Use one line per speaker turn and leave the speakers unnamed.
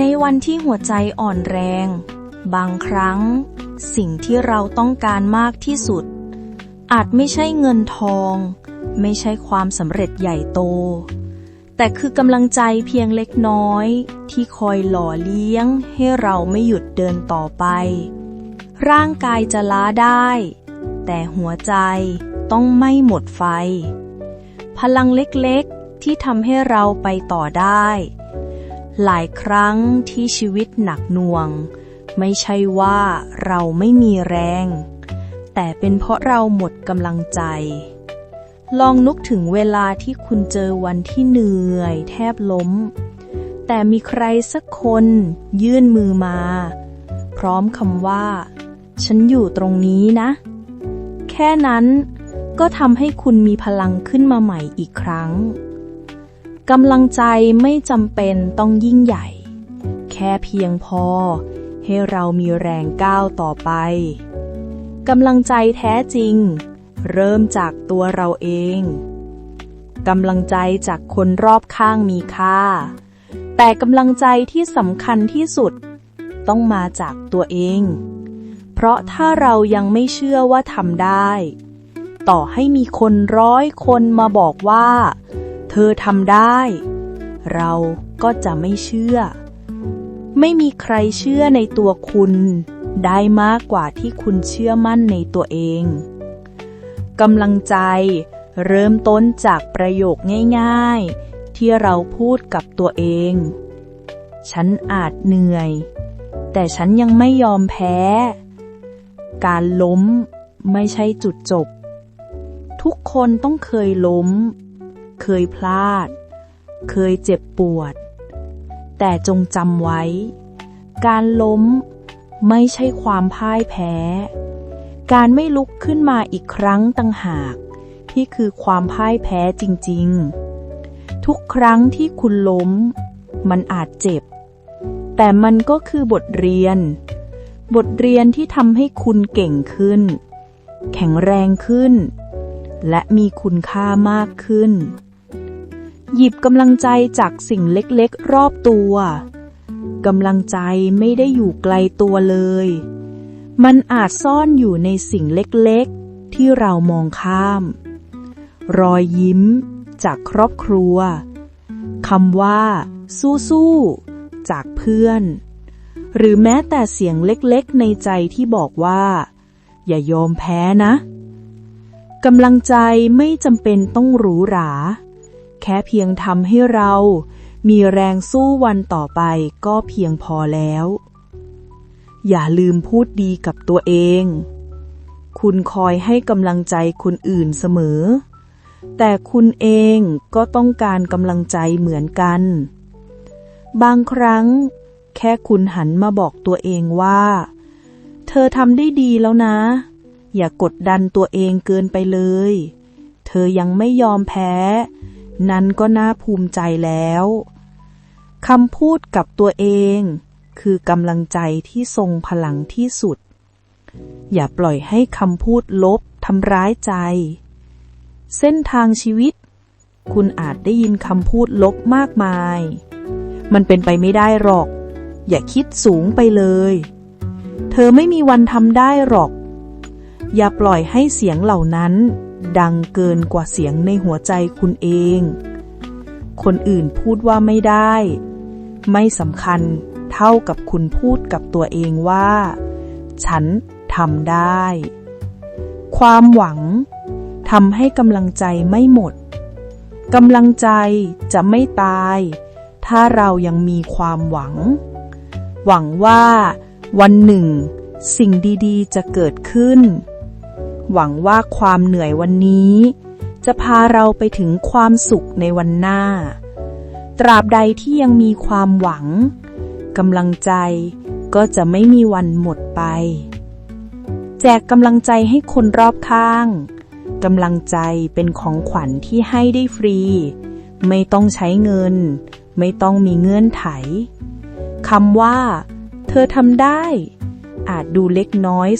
ในวันที่หัวใจอ่อนแรง บางครั้ง สิ่งที่เราต้องการมากที่สุด อาจไม่ใช่เงินทอง ไม่ใช่ความสำเร็จใหญ่โต แต่คือกำลังใจเพียงเล็กน้อย ที่คอยหล่อเลี้ยงให้เราไม่หยุดเดินต่อไป ร่างกายจะล้าได้ แต่หัวใจต้องไม่หมดไฟ พลังเล็กๆที่ทำให้เราไปต่อได้ หลายครั้งที่ชีวิตหนักหน่วง ไม่ใช่ว่าเราไม่มีแรง แต่เป็นเพราะเราหมดกำลังใจ ลองนึกถึงเวลาที่คุณเจอวันที่เหนื่อยแทบล้ม แต่มีใครสักคนยื่นมือมา พร้อมคำว่า ฉันอยู่ตรงนี้นะ แค่นั้นก็ทำให้คุณมีพลังขึ้นมาใหม่อีกครั้ง กำลังใจไม่จำเป็นต้องยิ่งใหญ่ แค่เพียงพอ ให้เรามีแรงก้าวต่อไป กำลังใจแท้จริง เริ่มจากตัวเราเอง กำลังใจจากคนรอบข้างมีค่า แต่กำลังใจที่สำคัญที่สุด ต้องมาจากตัวเอง เพราะถ้าเรายังไม่เชื่อว่าทำได้ ต่อให้มีคนร้อยคนมาบอกว่า ธอทำได้ เราก็จะไม่เชื่อ ไม่มีใครเชื่อในตัวคุณ ได้มากกว่าที่คุณเชื่อมั่นในตัวเองกำลังใจเริ่มต้นจากประโยคง่าย ๆ ที่เราพูดกับตัวเอง ฉันอาจเหนื่อย แต่ฉันยังไม่ยอมแพ้ การล้มไม่ใช่จุดจบ ทุกคนต้องเคยล้ม เคยพลาด เคยเจ็บปวด แต่จงจำไว้ การล้มไม่ใช่ความพ่ายแพ้ การไม่ลุกขึ้นมาอีกครั้งต่างหาก ที่คือความพ่ายแพ้จริง ๆ ทุกครั้งที่คุณล้ม มันอาจเจ็บ แต่มันก็คือบทเรียน บทเรียนที่ทำให้คุณเก่งขึ้น แข็งแรงขึ้น และมีคุณค่ามากขึ้น หยิบกำลังใจจากสิ่งเล็กๆ รอบตัวกำลังใจไม่ได้อยู่ไกลตัวเลย มันอาจซ่อนอยู่ในสิ่งเล็กๆ ที่เรามองข้าม รอยยิ้มจากครอบครัวคำว่า สู้ๆ จากเพื่อน หรือแม้แต่เสียงเล็กๆ ในใจที่บอกว่า อย่ายอมแพ้นะกำลังใจไม่จำเป็นต้องหรูหรา ค่เพียงทำให้เรา มีแรงสู้วันต่อไปก็เพียงพอแล้ว อย่าลืมพูดดีกับตัวเอง คุณคอยให้กำลังใจคนอื่นเสมอ แต่คุณเองก็ต้องการกำลังใจเหมือนกัน บางครั้ง แค่คุณหันมาบอกตัวเองว่า เธอทำได้ดีแล้วนะ อย่ากดดันตัวเองเกินไปเลยเธอยังไม่ยอมแพ้ นั้นก็น่าภูมิใจแล้วคำพูดกับตัวเอง คือกำลังใจที่ทรงพลังที่สุด อย่าปล่อยให้คำพูดลบทำร้ายใจ เส้นทางชีวิต คุณอาจได้ยินคำพูดลบมากมาย มันเป็นไปไม่ได้หรอก อย่าคิดสูงไปเลย เธอไม่มีวันทำได้หรอก อย่าปล่อยให้เสียงเหล่านั้น ดังเกินกว่าเสียงในหัวใจคุณเอง คนอื่นพูดว่าไม่ได้ ไม่สำคัญเท่ากับคุณพูดกับตัวเองว่า ฉันทำได้ ความหวังทำให้กำลังใจไม่หมดกำลังใจจะไม่ตาย ถ้าเรายังมีความหวัง หวังว่าวันหนึ่ง สิ่งดี ๆ จะเกิดขึ้น หวังว่าความเหนื่อยวันนี้ จะพาเราไปถึงความสุขในวันหน้า ตราบใดที่ยังมีความหวังกำลังใจก็จะไม่มีวันหมดไป แจกกำลังใจให้คนรอบข้างกำลังใจเป็นของขวัญที่ให้ได้ฟรี ไม่ต้องใช้เงิน ไม่ต้องมีเงื่อนไขคำว่า เธอทำได้ อาจดูเล็กน้อย